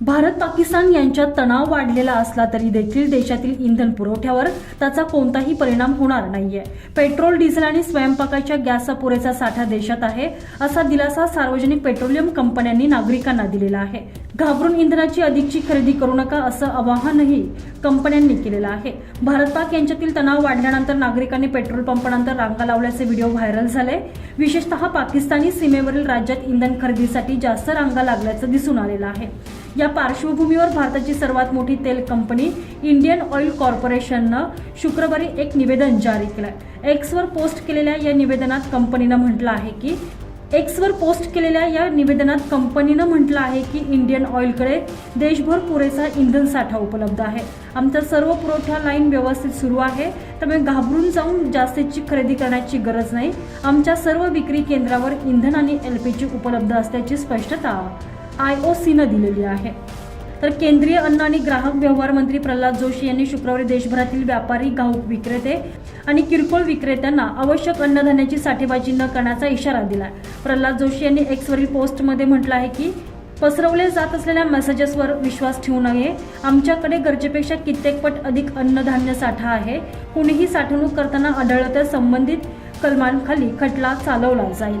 भारत पाकिस्तान यांच्यात तणाव वाढलेला असला तरी देखील देशातील इंधन पुरवठ्यावर त्याचा कोणताही परिणाम होणार नाहीये. पेट्रोल डिझेल आणि स्वयंपाकाच्या गॅसचा पुरेसा साठा देशात आहे असा दिलासा सार्वजनिक पेट्रोलियम कंपन्यांनी नागरिकांना दिलेला आहे. घाबरून इंधनाची अधिकची खरेदी करू नका असं आवाहनही कंपन्यांनी केलेलं आहे. भारत पाक यांच्यातील तणाव वाढल्यानंतर नागरिकांनी पेट्रोल पंपानंतर रांगा लावल्याचे व्हिडिओ व्हायरल झाले. विशेषतः पाकिस्तानी सीमेवरील राज्यात इंधन खरेदीसाठी जास्त रांगा लागल्याचं दिसून आलेलं आहे. या पार्श्वभूमीवर भारताची सर्वात मोठी तेल कंपनी इंडियन ऑइल कॉर्पोरेशननं शुक्रवारी एक निवेदन जारी केलं एक्सवर पोस्ट केलेल्या या निवेदनात कंपनीनं म्हटलं आहे की एक्सवर पोस्ट केलेल्या या निवेदनात कंपनीनं म्हटलं आहे की इंडियन ऑइलकडे देशभर पुरेसा इंधन साठा उपलब्ध आहे. आमचा सर्व पुरवठा लाईन व्यवस्थित सुरू आहे. त्यामुळे घाबरून जाऊन जास्तीची खरेदी करण्याची गरज नाही. आमच्या सर्व विक्री केंद्रावर इंधन आणि एल पी जी उपलब्ध असल्याची स्पष्टता आय ओ सीनं दिलेली आहे. तर केंद्रीय अन्न आणि ग्राहक व्यवहार मंत्री प्रल्हाद जोशी यांनी शुक्रवारी देशभरातील व्यापारी घाऊक विक्रेते आणि किरकोळ विक्रेत्यांना आवश्यक अन्नधान्याची साठेबाजी न करण्याचा इशारा दिला प्रल्हाद जोशी यांनी एक्सवरील पोस्टमध्ये म्हटलं आहे की पसरवले जात असलेल्या मेसेजेसवर विश्वास ठेवू नये. आमच्याकडे गरजेपेक्षा कित्येक पट अधिक अन्नधान्य साठा आहे. कुणीही साठवणूक करताना आढळलं तर संबंधित कलमांखाली खटला चालवला जाईल.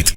Beat.